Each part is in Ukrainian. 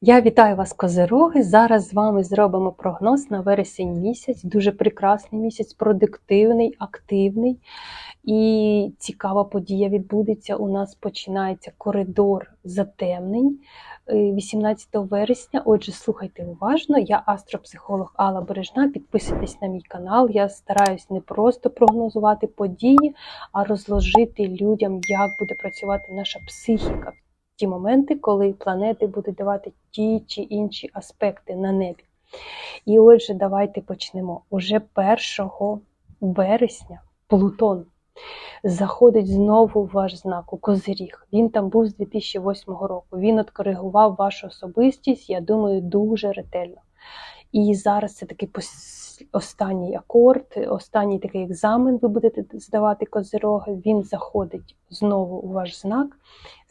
Я вітаю вас, козироги. Зараз з вами зробимо прогноз на вересень місяць. Дуже прекрасний місяць, продуктивний, активний і цікава подія відбудеться. У нас починається коридор затемнень е, 18 вересня. Отже, слухайте уважно. Я астропсихолог Алла Бережна. Підписуйтесь на мій канал. Я стараюсь не просто прогнозувати події, а розложити людям, як буде працювати наша психіка ті моменти, коли планети будуть давати ті чи інші аспекти на небі. І отже, давайте почнемо. Уже 1 вересня Плутон заходить знову в ваш знак у Козиріг. Він там був з 2008 року. Він откоригував вашу особистість, я думаю, дуже ретельно. І зараз це такий останній акорд, останній такий екзамен ви будете здавати козироги. Він заходить знову у ваш знак.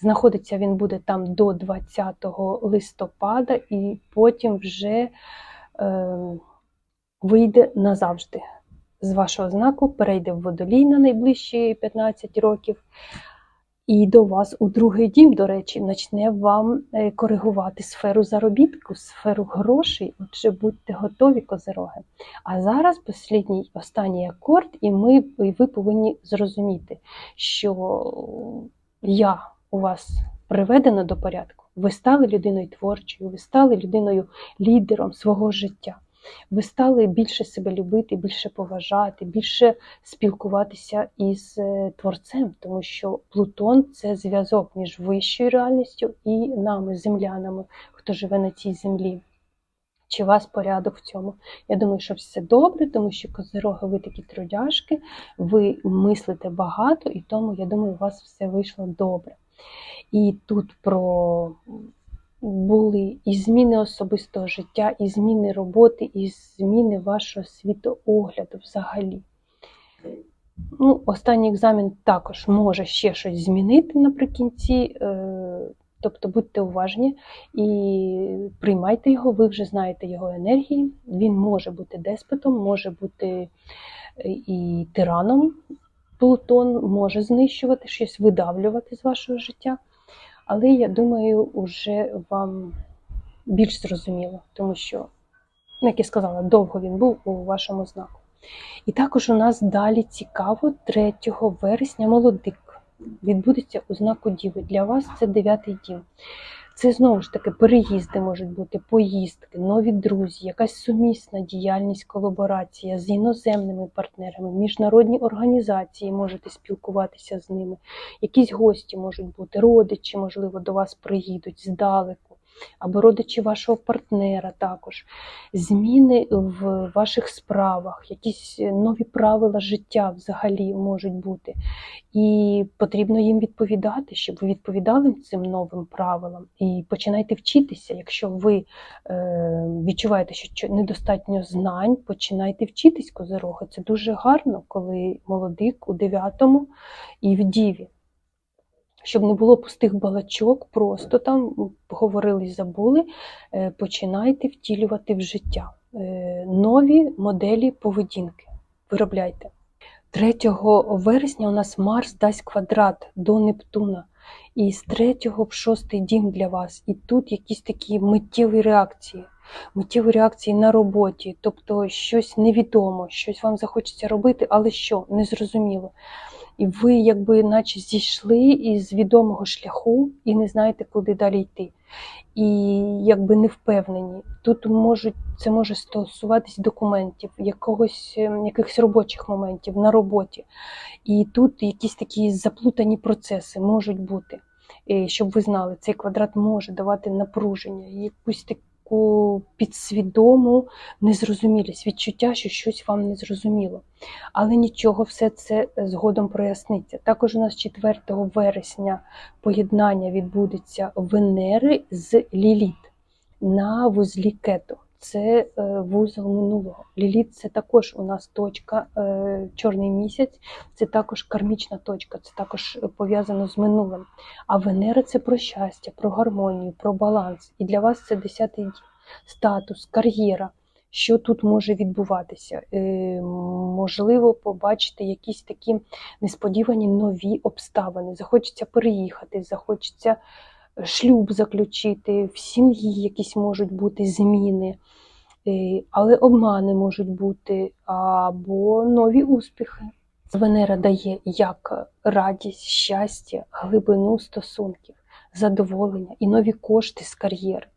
Знаходиться він буде там до 20 листопада, і потім вже е, вийде назавжди з вашого знаку, перейде в водолій на найближчі 15 років. І до вас у другий дім, до речі, почне вам е, коригувати сферу заробітку, сферу грошей. Отже, будьте готові, козироги. А зараз послідній останній акорд, і ми і ви повинні зрозуміти, що я у вас приведена до порядку. Ви стали людиною творчою, ви стали людиною лідером свого життя. Ви стали більше себе любити, більше поважати, більше спілкуватися із е, творцем, тому що Плутон це зв'язок між вищою реальністю і нами, землянами, хто живе на цій землі. Чи вас порядок в цьому? Я думаю, що все добре, тому що козироги, ви такі трудяшки, ви мислите багато, і тому я думаю, у вас все вийшло добре. І тут про були і зміни особистого життя, і зміни роботи, і зміни вашого світоогляду взагалі. Ну, останній екзамен також може ще щось змінити наприкінці. е, Тобто будьте уважні і приймайте його, ви вже знаєте його енергії. Він може бути деспотом, може бути е, і тираном. Плутон може знищувати щось, видавлювати з вашого життя. Але я думаю, вже вам більш зрозуміло, тому що, ну, як я сказала, довго він був у вашому знаку. І також у нас далі цікаво 3 вересня молодик відбудеться у знаку Діви. Для вас це дев'ятий дім. Це знову ж таки переїзди можуть бути, поїздки, нові друзі, якась сумісна діяльність, колаборація з іноземними партнерами, міжнародні організації можете спілкуватися з ними, якісь гості можуть бути, родичі, можливо, до вас приїдуть здалеку, або родичі вашого партнера також, зміни в ваших справах, якісь нові правила життя взагалі можуть бути. І потрібно їм відповідати, щоб ви відповідали цим новим правилам. І починайте вчитися. Якщо ви е, відчуваєте, що недостатньо знань, починайте вчитись козироги. Це дуже гарно, коли молодик у дев'ятому і в діві. Щоб не було пустих балачок, просто там поговорили і забули, е, починайте втілювати в життя е, нові моделі поведінки. Виробляйте. 3 вересня у нас Марс дасть квадрат до Нептуна. І з 3 в 6 дім для вас. І тут якісь такі миттєві реакції. Миттєві реакції на роботі, тобто щось невідомо, щось вам захочеться робити, але що, незрозуміло. І ви якби наче зійшли із відомого шляху і не знаєте, куди далі йти. І якби не впевнені. Тут можуть, це може стосуватись документів, якогось, ем, якихось робочих моментів на роботі. І тут якісь такі заплутані процеси можуть бути. Щоб ви знали, цей квадрат може давати напруження, якусь таку підсвідому незрозумілість, відчуття, що щось вам не зрозуміло. Але нічого, все це згодом проясниться. Також у нас 4 вересня поєднання відбудеться Венери з Ліліт на вузлі Кето. Це е, вузол минулого. Ліліт це також у нас точка, е, чорний місяць, це також кармічна точка, це також пов'язано з минулим. А Венера це про щастя, про гармонію, про баланс. І для вас це 10-й дім. статус, кар'єра. Що тут може відбуватися? Е, можливо, побачити якісь такі несподівані нові обставини. Захочеться переїхати, захочеться шлюб заключити, в сім'ї якісь можуть бути зміни, е, але обмани можуть бути, або нові успіхи. Венера дає як радість, щастя, глибину стосунків, задоволення і нові кошти з кар'єри.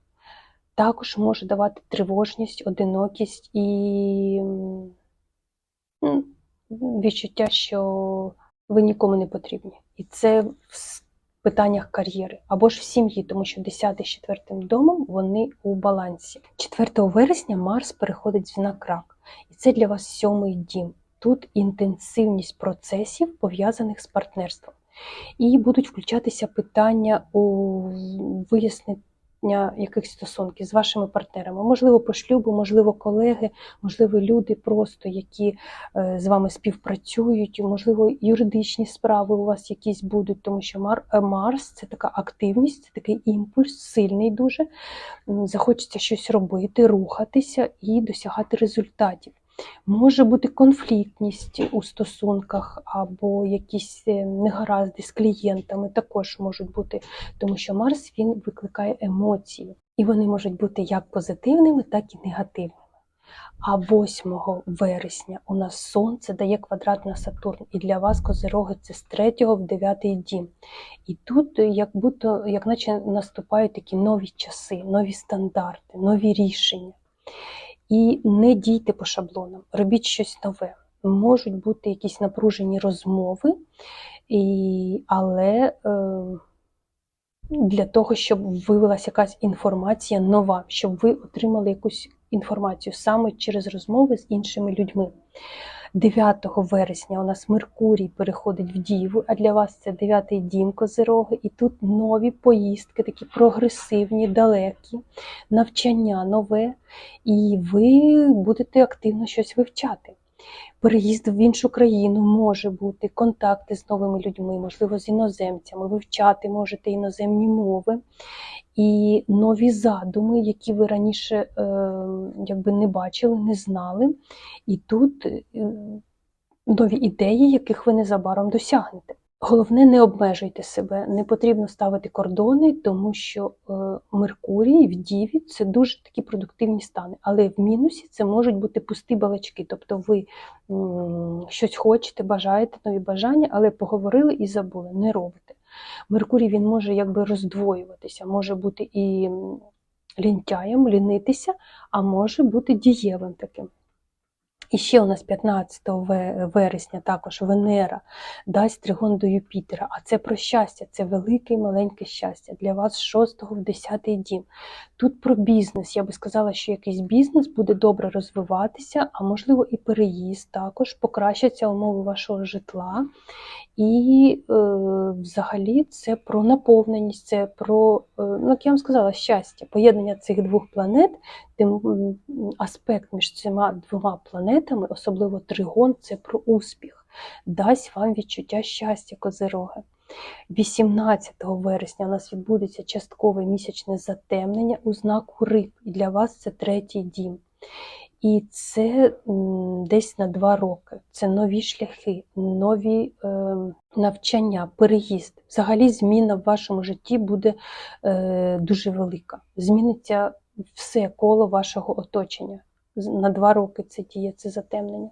Також може давати тривожність, одинокість і відчуття, що ви нікому не потрібні. І це питаннях кар'єри або ж в сім'ї, тому що 10 з 4 домом вони у балансі. 4 вересня Марс переходить в знак рак, і це для вас сьомий дім. Тут інтенсивність процесів, пов'язаних з партнерством. І будуть включатися питання у вияснення якихось стосунків з вашими партнерами. Можливо, по шлюбу, можливо, колеги, можливо, люди просто, які е, з вами співпрацюють, можливо, юридичні справи у вас якісь будуть, тому що е, Марс це така активність, це такий імпульс, сильний дуже. Захочеться щось робити, рухатися і досягати результатів. Може бути конфліктність у стосунках або якісь е, негаразди з клієнтами також можуть бути, тому що Марс він викликає емоції, і вони можуть бути як позитивними, так і негативними. А 8 вересня у нас сонце дає квадрат на Сатурн, і для вас козироги це з 3 в 9 дім. І тут е, як будто, як наче наступають такі нові часи, нові стандарти, нові рішення. І не дійте по шаблонам, робіть щось нове. Можуть бути якісь напружені розмови, і, але е, для того, щоб виявилася якась інформація нова, щоб ви отримали якусь інформацію саме через розмови з іншими людьми. 9 вересня у нас Меркурій переходить в Діву, а для вас це 9-й дім Козироги, і тут нові поїздки, такі прогресивні, далекі, навчання нове, і ви будете активно щось вивчати. Переїзд в іншу країну може бути, контакти з новими людьми, можливо, з іноземцями, вивчати можете іноземні мови і нові задуми, які ви раніше е, якби не бачили, не знали. І тут е, нові ідеї, яких ви незабаром досягнете. Головне, не обмежуйте себе, не потрібно ставити кордони, тому що е, Меркурій в Діві це дуже такі продуктивні стани. Але в мінусі це можуть бути пусті балачки. Тобто ви щось хочете, бажаєте нові бажання, але поговорили і забули, не робите. Меркурій він може якби роздвоюватися, може бути і лінтяєм, лінитися, а може бути дієвим таким. І ще у нас 15 вересня також Венера дасть тригон до Юпітера. А це про щастя, це велике і маленьке щастя для вас з 6 в 10 дім. Тут про бізнес. Я би сказала, що якийсь бізнес буде добре розвиватися, а можливо і переїзд також, покращаться умови вашого житла. І е, взагалі це про наповненість, це про, е, ну як я вам сказала, щастя, поєднання цих двох планет, тим аспект між цими двома планетами, особливо тригон, це про успіх, дасть вам відчуття щастя, козироги. 18 вересня у нас відбудеться часткове місячне затемнення у знаку риб, і для вас це третій дім. І це десь на два роки. Це нові шляхи, нові е, навчання, переїзд. Взагалі, зміна в вашому житті буде е, дуже велика. Зміниться все коло вашого оточення. На два роки це діє, це затемнення.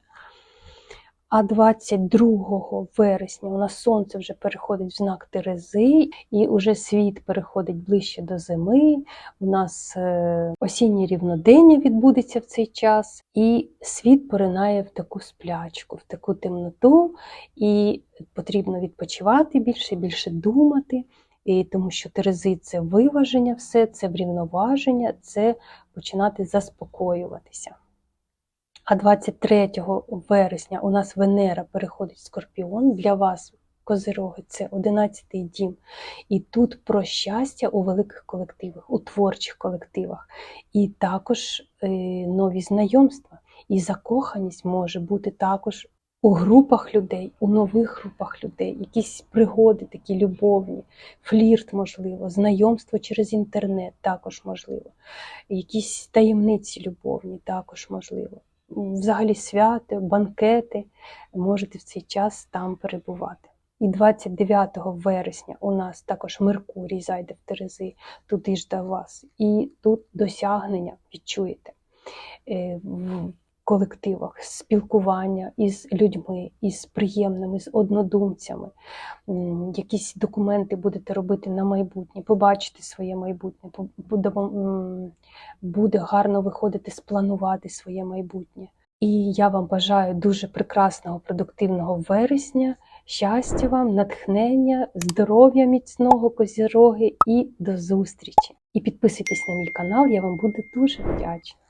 А 22 вересня у нас сонце вже переходить в знак Терези, і уже світ переходить ближче до зими. У нас е, осіннє рівнодення відбудеться в цей час, і світ поринає в таку сплячку, в таку темноту, і потрібно відпочивати більше, більше думати. І тому що Терези це виваження, все, це врівноваження, це починати заспокоюватися. А 23 вересня у нас Венера переходить в Скорпіон. Для вас, Козироги, це 11-й дім. І тут про щастя у великих колективах, у творчих колективах. І також е, нові знайомства. І закоханість може бути також у групах людей, у нових групах людей, якісь пригоди такі любовні, флірт, можливо, знайомство через інтернет також можливо, якісь таємниці любовні також можливо взагалі свята, банкети, можете в цей час там перебувати. І 29 вересня у нас також Меркурій зайде в Терези, туди ж до вас. І тут досягнення відчуєте е, колективах, спілкування із людьми, із приємними, з однодумцями. Якісь документи будете робити на майбутнє, побачите своє майбутнє, буде гарно виходити спланувати своє майбутнє. І я вам бажаю дуже прекрасного, продуктивного вересня, щастя вам, натхнення, здоров'я міцного, козіроги і до зустрічі. І підписуйтесь на мій канал, я вам буду дуже вдячна.